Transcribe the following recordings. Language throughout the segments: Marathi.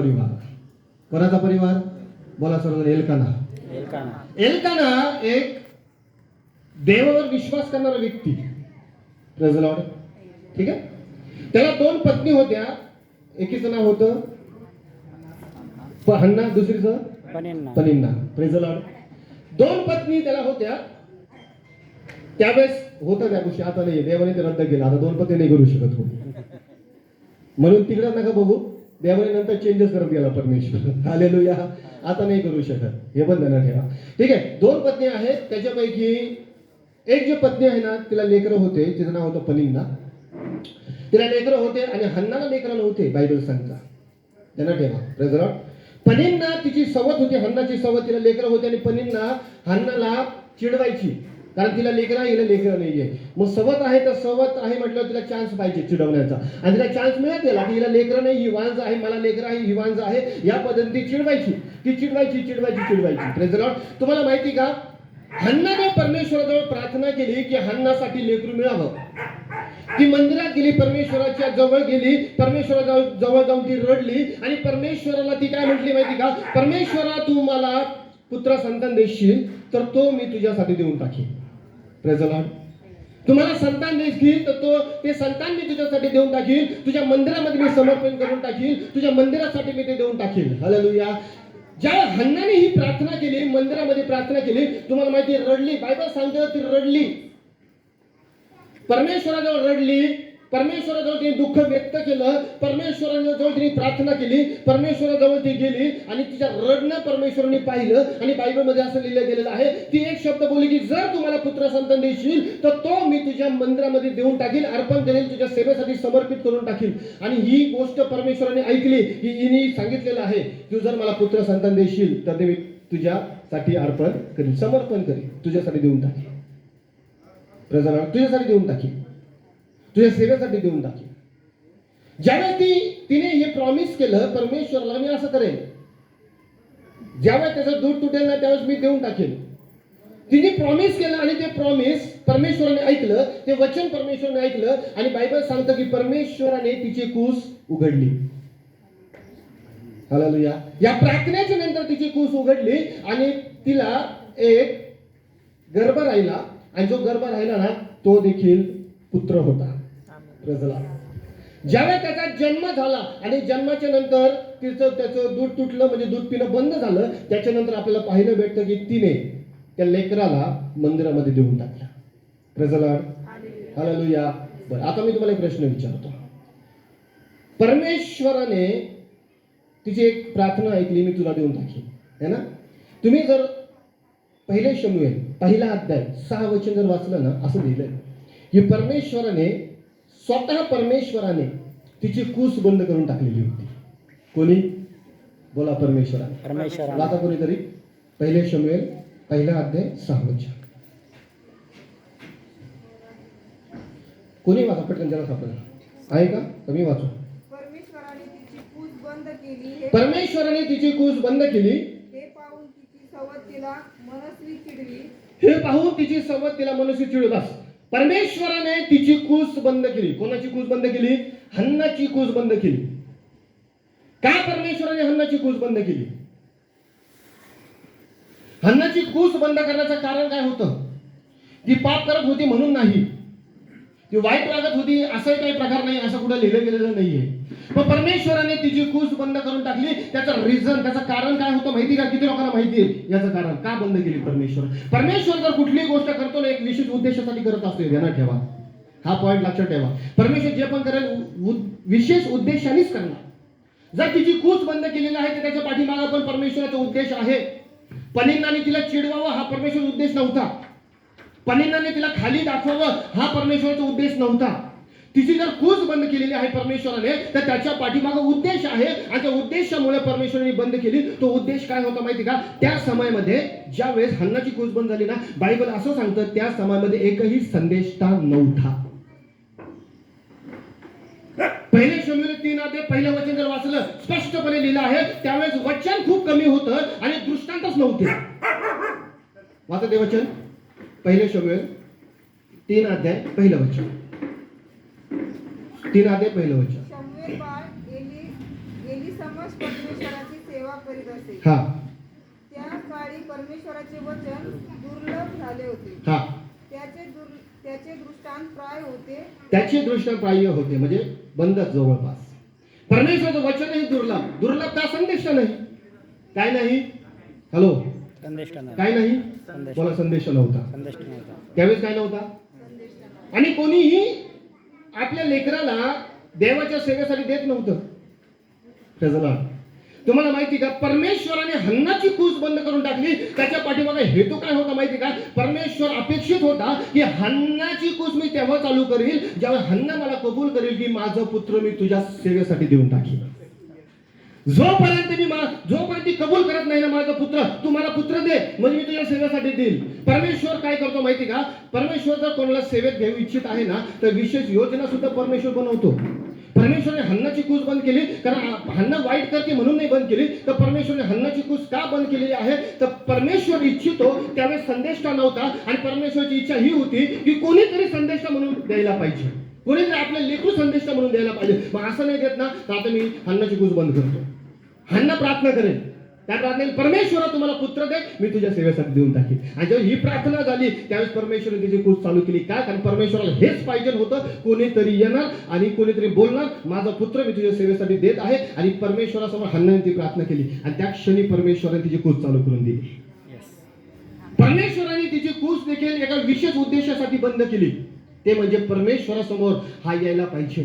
परिवार. कोणाचा परिवार? बोला सर्व एलकाना. एलकाना. एलकाना एक देवावर विश्वास करणारा व्यक्ती. ठीक आहे? त्याला दोन पत्नी होत्या. एकीचं नाव होतं हन्ना दुसरीचं पनींना पनिन्ना. Lord. दोन पत्नी त्याला होत्या. त्यावेळेस होतं त्या गोष्टी. आता नाही देवाने ते रद्द केलं. आता दोन पत्नी नाही करू शकत हो म्हणून तिकडे नका बघू. देवाने नंतर चेंजेस करत गेला परमेश्वर. हालेलुया आता नाही करू शकत. हे पण त्यांना ठेवा. ठीक आहे. दोन पत्नी आहेत. त्याच्यापैकी एक जी पत्नी आहे ना तिला लेकरं होते. तिचं नाव होतं पलिंगा तिला लेकरं होते आणि हन्नाला लेकरं नव्हते बायबल सांगता. त्यांना ठेवा. Praise the पनींना तिची सवत होती. हन्नाची सवत तिला लेकरं होते आणि पनींना हन्नाला चिडवायची. कारण तिला लेकरं आहे, हिला लेकरं नाहीये. मग सवत आहे तर सवत आहे म्हटलं तिला चान्स पाहिजे चिडवण्याचा. आणि तिला चान्स मिळत गेला की हिला लेकरं नाही ही वांज आहे मला लेकरं आहे ही वांज आहे. या पद्धतीने चिडवायची. ती चिडवायची चिडवायची चिडवायची. तुम्हाला माहिती का? हन्नाने परमेश्वराजवळ प्रार्थना केली की हन्नासाठी लेकरू मिळावं. ती मंदिरात गेली परमेश्वराच्या जवळ गेली परमेश्वरा जवळ जाऊन ती रडली आणि परमेश्वराला ती काय म्हटली माहिती का? परमेश्वरा तू मला पुत्र संतान देशील तर तो मी तुझ्यासाठी देऊन टाकेन. तुम्हाला संतान देशील तर तो ते संतान मी तुझ्यासाठी देऊन टाकील. तुझ्या मंदिरामध्ये मी समर्पण करून टाकील. तुझ्या मंदिरासाठी मी ते देऊन टाकील. हालेलुया ज्या हन्नाने ही प्रार्थना केली मंदिरामध्ये प्रार्थना केली तुम्हाला माहिती रडली. बायबल सांगते ती रडली. परमेश्वराजवळ रडली. परमेश्वराजवळ तिने दुःख व्यक्त केलं परमेश्वराजवळ तिने प्रार्थना केली परमेश्वराजवळ ती गेली आणि तिच्या रडणं परमेश्वराने पाहिलं आणि बायबलमध्ये असं लिहिलं गेलेलं आहे ती एक शब्द बोलली की जर तुम्हाला पुत्र संतान देशील तर तो मी तुझ्या मंदिरामध्ये देऊन टाकील अर्पण करेल तुझ्या सेवेसाठी समर्पित करून टाकील. आणि ही गोष्ट परमेश्वराने ऐकली की हिने सांगितलेलं आहे तू जर मला पुत्र संतान देशील तर ते मी तुझ्यासाठी अर्पण करील समर्पण करील तुझ्यासाठी देऊन टाकेल तुझ्यासाठी देऊन टाकील तुझ्या सेवेसाठी देऊन टाकी. ज्यावेळेस ती तिने हे प्रॉमिस केलं परमेश्वरला मी असं करेन. ज्यावेळेस त्याचं दूध तुटेल ना त्यावेळेस मी देऊन टाकेन. तिने प्रॉमिस केलं आणि ते प्रॉमिस परमेश्वराने ऐकलं ते वचन परमेश्वराने ऐकलं आणि बायबल सांगतं की परमेश्वराने तिची कूस उघडली. हालेलुया या प्रार्थनेच्या नंतर तिची कूस उघडली आणि तिला एक गर्भ राहिला आणि जो गर्भ राहिला ना तो देखील पुत्र होता. रजला. ज्यावेळेस त्याचा जन्म झाला आणि जन्माच्या नंतर तिचं त्याचं दूध तुटलं म्हणजे दूध पिणं बंद झालं त्याच्यानंतर आपल्याला पाहिलं भेटतं की तिने त्या लेकराला मंदिरामध्ये देऊन टाकलं. प्रजला हालेलुया. बरं आता मी तुम्हाला एक प्रश्न विचारतो. परमेश्वराने तिची एक प्रार्थना ऐकली मी तुला देऊन टाकेन है ना? तुम्ही जर पहिले शमूएल पहिला अध्याय सहा वचन जर वाचलं ना असं लिहिलंय की परमेश्वराने स्वतः परमेश्वराने तिची कूस बंद करून टाकलेली होती. कोणी? बोला परमेश्वराने परमेश्वरा. वाचा कोणीतरी? पहिले शमूएल पहिला अध्याय सहा वचन कोणी वाचा? पटकन जरा सापडला आहे का? कमी वाचू. परमेश्वराने तिची पूज बंद केली हे परमेश्वराने तिची कूस बंद केली. हे पाहून तिची सवत तिला मनस्वी चिडली. हे परमेश्वराने तिची कूस बंद केली. कोणाची कूस बंद केली? हन्नाची कूस बंद केली. का परमेश्वराने हन्नाची कूस बंद केली? हन्नाची कूस बंद करण्याचं कारण काय होतं? ती पाप करत होती म्हणून नाही. ती वाईट लागत होती असंही काही प्रकार नाही असं कुठं लिहिलं गेलेलं नाहीये. मग परमेश्वराने तिची कूस बंद करून टाकली त्याचं रिझन त्याचं कारण काय होतं माहिती का? किती लोकांना माहिती आहे? याचं कारण. का बंद केली परमेश्वर? परमेश्वर जर कुठलीही गोष्ट करतो ना एक विशेष उद्देशासाठी करत असतो ध्यानात ठेवा. हा पॉईंट लक्षात ठेवा. परमेश्वर जे पण करेल विशेष उद्देशानेच करणार. जर तिची कूस बंद केलेली आहे तर त्याच्या पाठीमागा पण परमेश्वराचा उद्देश आहे. पनिन्नाने तिला चिडवावा हा परमेश्वर उद्देश नव्हता. पनिन्नाने तिला खाली दाखवावं हा परमेश्वराचा उद्देश नव्हता. तिची जर कूस बंद केलेली आहे परमेश्वराने तर त्याच्या पाठीमागं उद्देश आहे आणि त्या उद्देशामुळे परमेश्वराने बंद केली. तो उद्देश काय होता माहिती का? त्या समयामध्ये ज्या वेळेस हन्नाची कूस बंद झाली ना बायबल असं सांगतं त्या समयामध्ये एकही संदेशता नव्हता. पहिले शम्यूल तीन आते पहिलं वचन जर वाचलं स्पष्टपणे लिहिलं आहे त्यावेळेस वचन खूप कमी होतं आणि दृष्टांतच नव्हते. वाचा ते वचन. पहिले शम्यूल तीन अध्याय पहिलं वचन. तीन अध्याय पहिलं वचन. एली एली समज असे. हा. त्या काळी परमेश्वराचे वचन दुर्लभ झाले होते. हा. त्याचे दुर त्याचे दृष्टांत प्राय होते. त्याची दृष्ट प्राह्य होते म्हणजे बंदच जवळपास. परमेश्वराचं वचनही दुर्लभ. दुर्लभ का संदेश नाही? काय नाही? हॅलो काय नाही? संदेश. मला संदेश नव्हता. त्यावेळेस काय नव्हता? आणि कोणीही आपल्या लेकराला देवाच्या सेवेसाठी देत नव्हतं. तुम्हाला माहिती का परमेश्वराने हन्नाची कूस बंद करून टाकली. त्याच्या पाठीमागे हेतू काय होता माहिती का? परमेश्वर अपेक्षित होता की हन्नाची कूस मी तेव्हा चालू करील जेव्हा हन्ना मला कबूल करेल की माझं पुत्र मी तुझ्या सेवेसाठी देऊन टाकील जोपर्यंत मी जोपर्यंत ती कबूल करत नाही ना माझा पुत्र तू मला पुत्र दे म्हणजे मी तुझ्या सेवेसाठी देईल. परमेश्वर काय करतो माहिती का? परमेश्वर जर कोणाला सेवेत घेऊ इच्छित आहे ना तर विशेष योजना सुद्धा परमेश्वर बनवतो. परमेश्वरने हन्नाची कूस बंद केली कारण आ- हन्ना वाईट करते म्हणून नाही बंद केली तर परमेश्वरने हन्नाची कूस का बंद केलेली आहे? तर परमेश्वर इच्छितो त्यावेळेस संदेश का नव्हता आणि परमेश्वरची इच्छा ही होती की कोणीतरी संदेश म्हणून द्यायला पाहिजे. कोणीतरी आपल्या लेखू संदेश म्हणून द्यायला पाहिजे. मग असं नाही देत ना तर आता मी हन्नाची कूस बंद करतो. हन्ना प्रार्थना करेल त्या प्रार्थनेत परमेश्वरा तुम्हाला पुत्र दे मी तुझ्या सेवेसाठी देऊन टाकीन. आणि जेव्हा ही प्रार्थना झाली त्यावेळेस परमेश्वराने तिची कूच चालू केली. काय कारण परमेश्वराला हेच पाहिजे होतं कोणीतरी येणार आणि कोणीतरी बोलणार माझा पुत्र मी तुझ्या सेवेसाठी देत आहे. आणि परमेश्वरासमोर हन्नाने ती प्रार्थना केली. आणि त्या क्षणी परमेश्वराने तिची कूच चालू करून दिली. परमेश्वराने तिची कूच देखील एका विशेष उद्देशासाठी बंद केली. ते म्हणजे परमेश्वरासमोर हा यायला पाहिजे.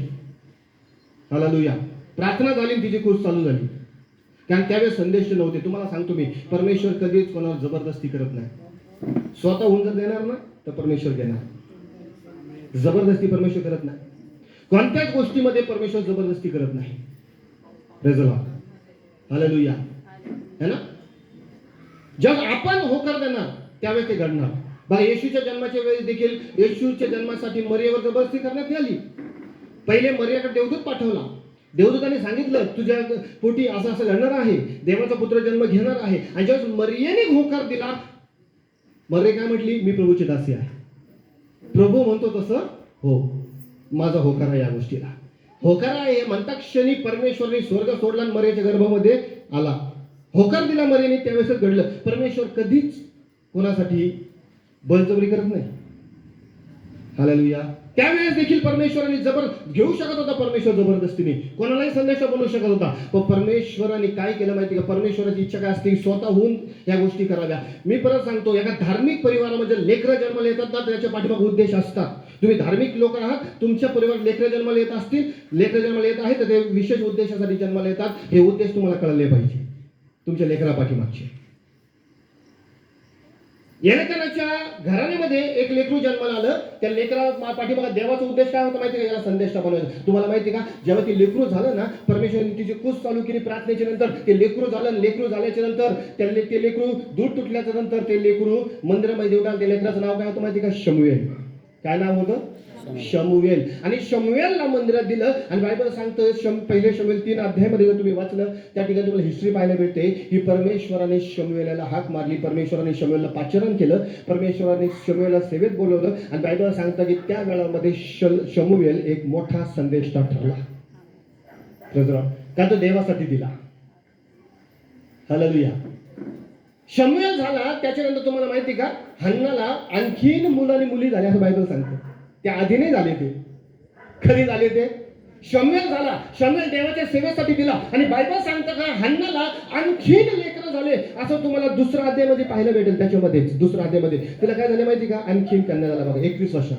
प्रार्थना झाली तिची कूच चालू झाली. कारण त्यावेळेस संदेश नव्हते. तुम्हाला सांगतो मी परमेश्वर कधीच कोणावर जबरदस्ती करत नाही. स्वतःहून जर देणार ना तर परमेश्वर देणार. जबरदस्ती परमेश्वर करत नाही. कोणत्याच गोष्टीमध्ये परमेश्वर जबरदस्ती करत नाही. रेजला हालेलुया है ना? जेव्हा आपण होकार देणार त्यावेळेस ते घडणार. बघा येशूच्या जन्माच्या वेळेस देखील येशूच्या जन्मासाठी मर्यावर जबरदस्ती करण्यात आली. पहिले मर्याकडे देवदूत पाठवला. देवदूताने सांगितलं तुझ्या पोटी असं असं घडणार आहे देवाचा पुत्र जन्म घेणार आहे. आणि जेव्हा मर्याने होकार दिला मरे काय म्हटली? मी प्रभूची दासी आहे. प्रभू म्हणतो तसं हो माझा होकार आहे या गोष्टीला. होकार आहे म्हणता क्षणी परमेश्वरने स्वर्ग सोडला आणि मरेच्या गर्भामध्ये आला. होकार दिला मर्याने त्यावेळेसच घडलं. परमेश्वर कधीच कोणासाठी बळजबरी करत नाही. हालेलुया. त्यावेळेस देखील परमेश्वराने जबर घेऊ शकत होता परमेश्वर जबरदस्तीने. कोणालाही संदेश बोलू शकत होता. पण परमेश्वराने काय केलं माहिती का? परमेश्वराची इच्छा काय असते? स्वतः स्वतःहून या गोष्टी कराव्या. मी परत सांगतो एका धार्मिक परिवारामध्ये लेकरं जन्माला येतात ना त्याच्या पाठीमागे उद्देश असतात. तुम्ही धार्मिक लोक आहात तुमच्या परिवार लेकरं जन्माला येत असतील लेकरं जन्माला येत आहे तर ते विशेष उद्देशासाठी जन्माला येतात. हे उद्देश तुम्हाला कळले पाहिजे. तुमच्या लेकरा पाठीमागचे येणकराच्या घराण्यामध्ये एक लेकरू जन्माला आलं. त्या लेकरा मा- पाठीमागा देवाचा उद्देश काय होता माहिती का? याला संदेश बनवायचा तुम्हाला माहिती का? जेव्हा ती लेकरू झालं ना परमेश्वरने तिची कुस चालू केली प्रार्थनेच्या नंतर ते लेकरू झालं लेकरू झाल्याच्यानंतर त्याने ते लेकरू दूध तुटल्याच्या नंतर ते लेकरू मंदिरामध्ये देवता त्या लेकराचं नाव काय होतं माहिती का? शमुएल. काय नाव होतं? शमुवेल आणि शमुवेलला मंदिरात दिलं आणि बायबल सांगतं शम पहिले शमुवेल तीन अध्यायमध्ये जर तुम्ही वाचलं त्या ठिकाणी तुम्हाला हिस्ट्री पाहायला भेटते की परमेश्वराने शमुवेलाला हाक मारली. परमेश्वराने शमुवेलला पाचरण केलं. परमेश्वराने शमुवेलला सेवेत बोलवलं आणि बायबल सांगतं की त्या वेळामध्ये शल शमुवेल एक मोठा संदेशता ठरला. प्रजरा. का तो देवासाठी दिला? हालेलुया शमुवेल झाला त्याच्यानंतर तुम्हाला माहिती का? हन्नाला आणखीन मुलं आणि मुली झाल्या असं बायबल सांगतं. त्या आधी नाही झाले ते. कधी झाले ते. शम्मेल झाला. शम्मेल देवाच्या सेवेसाठी दिला. आणि बायबल सांगतं का हन्नाला आणखीन लेकरं झाले. असं तुम्हाला दुसऱ्या अध्यायामध्ये पाहायला भेटेल त्याच्यामध्येच. दुसऱ्या अध्यायामध्ये. तिला काय झालं माहिती का? आणखीन कन्या झाला बघा. एकवीस वर्षात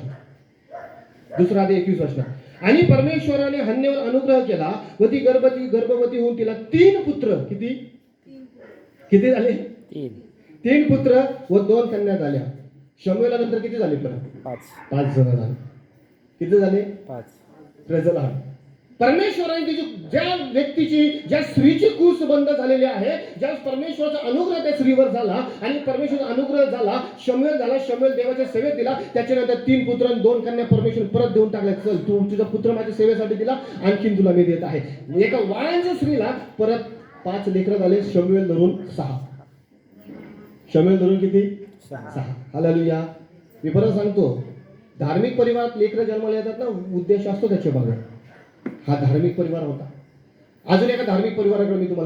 दुसरा अध्याय एकवीस वर्षात आणि परमेश्वराने हन्नेवर अनुग्रह केला व ती गर्भवती गर्भवती होऊन तिला तीन पुत्र. किती? किती झाले? तीन. तीन पुत्र व दोन कन्या झाल्या. शमुएला नंतर किती झाले परत? पाच. पाच जण झाले. किती झाले? पाच. प्रजल हा परमेश्वराने तिची ज्या व्यक्तीची ज्या स्त्रीची कूस बंद झालेली आहे ज्या परमेश्वराचा अनुग्रह त्या स्त्रीवर झाला आणि परमेश्वराचा अनुग्रह झाला शम्युएल झाला शम्युएल देवाच्या सेवेत दिला त्याच्यानंतर तीन पुत्र आणि दोन कन्या परमेश्वर परत देऊन टाकल्या. चल तू तुझा पुत्र माझ्या सेवेसाठी दिला आणखीन तुला मी देत आहे. एका वाळ्यांच्या स्त्रीला परत पाच लेकरं झाले शम्युएल धरून सहा. शम्युएल धरून किती? सहा. सहा. हालेलुया मी परत सांगतो धार्मिक परिवारात लेकरं जन्माला येतात ना उद्देश असतो त्याच्या बघा हा धार्मिक परिवार होता. अजून एका धार्मिक परिवाराकडे मी तुम्हाला